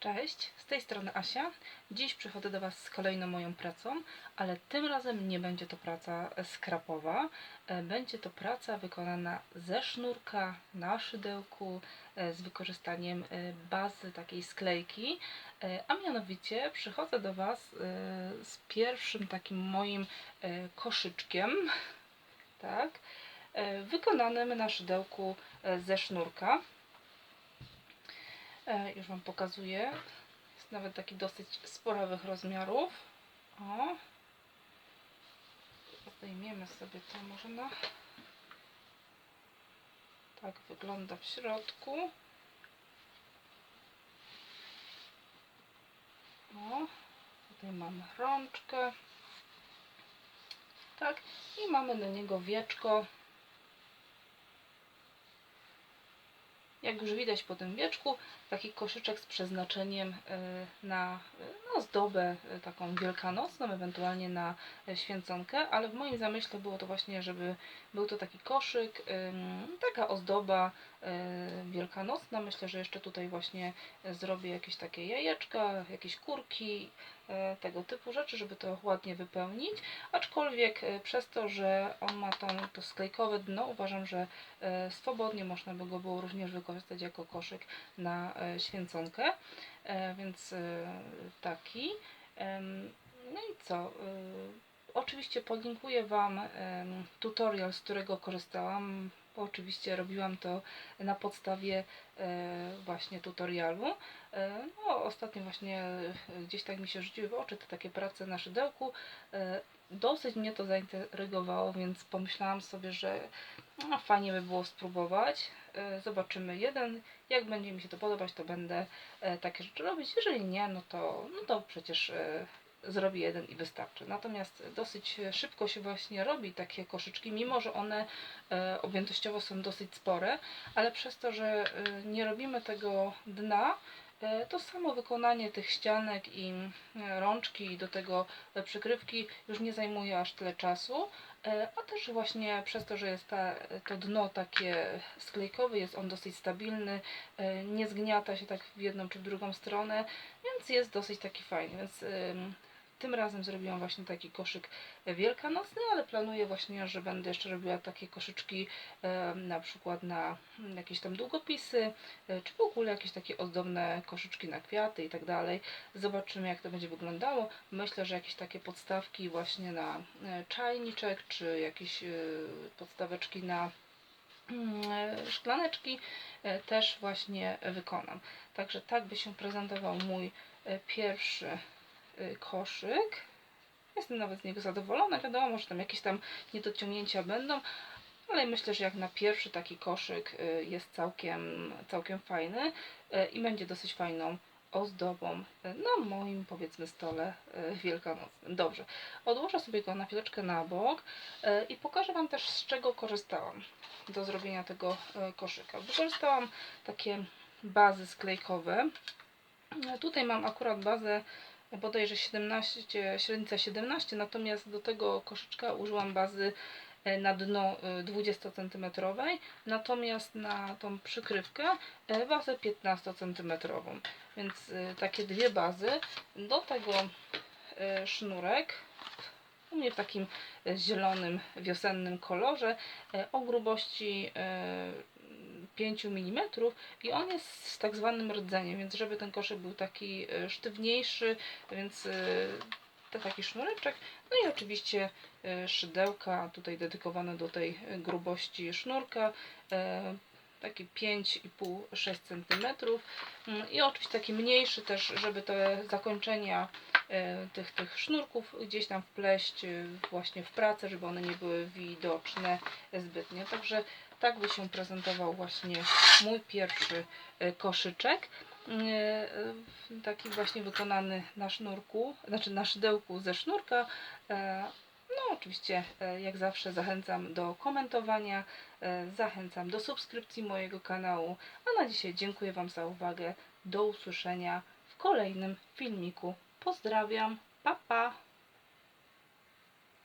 Cześć, z tej strony Asia. Dziś przychodzę do Was z kolejną moją pracą, ale tym razem nie będzie to praca skrapowa. E, Będzie to praca wykonana ze sznurka na szydełku e, z wykorzystaniem e, bazy takiej sklejki. A mianowicie przychodzę do Was z pierwszym takim moim koszyczkiem, tak, wykonanym na szydełku ze sznurka. E, Już Wam pokazuję. Jest nawet taki dosyć sporawych rozmiarów. O. Zdejmiemy sobie to może na... Tak wygląda w środku. O. Tutaj mamy rączkę. Tak. I mamy na niego wieczko. Jak już widać po tym wieczku, taki koszyczek z przeznaczeniem e, na e, no, e, taką wielkanocną, ewentualnie na e, święconkę, ale w moim zamyśle było to właśnie, żeby był to taki koszyk, taka ozdoba e, wielkanocna. Myślę, że jeszcze tutaj właśnie e, zrobię jakieś takie jajeczka, jakieś kurki, tego typu rzeczy, żeby to ładnie wypełnić. Aczkolwiek e, przez to, że on ma to, to sklejkowe dno, uważam, że e, swobodnie można by go było również wykorzystać jako koszyk na e, święconkę. E, Więc e, taki. No i co? Oczywiście podlinkuję Wam tutorial, z którego korzystałam, bo oczywiście robiłam to na podstawie e, właśnie tutorialu. E, No, ostatnio właśnie e, gdzieś tak mi się rzuciły w oczy te takie prace na szydełku. Dosyć mnie to zaintrygowało, więc pomyślałam sobie, że no, fajnie by było spróbować. Zobaczymy jeden. Jak będzie mi się to podobać, to będę takie rzeczy robić. Jeżeli nie, no to, no to przecież zrobię jeden i wystarczy. Natomiast dosyć szybko się właśnie robi takie koszyczki, mimo że one e, objętościowo są dosyć spore, ale przez to, że e, nie robimy tego dna, e, to samo wykonanie tych ścianek i rączki i do tego przykrywki już nie zajmuje aż tyle czasu. A też właśnie przez to, że jest ta, to dno takie sklejkowe, jest on dosyć stabilny, nie zgniata się tak w jedną czy w drugą stronę, więc jest dosyć taki fajny. Więc tym razem zrobiłam właśnie taki koszyk wielkanocny, ale planuję właśnie, że będę jeszcze robiła takie koszyczki em, na przykład na jakieś tam długopisy, e, czy w ogóle jakieś takie ozdobne koszyczki na kwiaty i tak dalej. Zobaczymy jak to będzie wyglądało. Myślę, że jakieś takie podstawki właśnie na e, czajniczek, czy jakieś e, podstaweczki na mm, e, szklaneczki e, też właśnie wykonam. Także tak by się prezentował mój e, pierwszy e, koszyk. Jestem nawet z niego zadowolona. Wiadomo, że tam jakieś tam niedociągnięcia będą, ale myślę, że jak na pierwszy taki koszyk e, jest całkiem, całkiem fajny e, i będzie dosyć fajną ozdobą na moim powiedzmy stole wielkanocnym. Dobrze, odłożę sobie go na chwileczkę na bok i pokażę Wam też z czego korzystałam do zrobienia tego koszyka. Wykorzystałam takie bazy sklejkowe. Tutaj mam akurat bazę bodajże 17, średnica 17, natomiast do tego koszyczka użyłam bazy e, na dno e, 20 cm, natomiast na tą przykrywkę e, bazę 15 cm. Więc e, takie dwie bazy. Do tego e, sznurek u mnie w takim e, zielonym, wiosennym kolorze e, o grubości e, 5 mm i on jest z tak zwanym rdzeniem, więc żeby ten koszyk był taki e, sztywniejszy, więc e, to taki sznureczek. No i oczywiście e, szydełka tutaj dedykowane do tej grubości sznurka. Taki 5,5-6 cm Mm, i oczywiście taki mniejszy też, żeby te zakończenia tych, tych sznurków gdzieś tam wpleść e, właśnie w pracę, żeby one nie były widoczne zbytnio. Także tak by się prezentował właśnie mój pierwszy e, koszyczek. E, e, Taki właśnie wykonany na sznurku, znaczy na szydełku ze sznurka. E, No oczywiście e, jak zawsze zachęcam do komentowania, e, zachęcam do subskrypcji mojego kanału. A na dzisiaj dziękuję Wam za uwagę. Do usłyszenia w kolejnym filmiku. Pozdrawiam. Pa pa.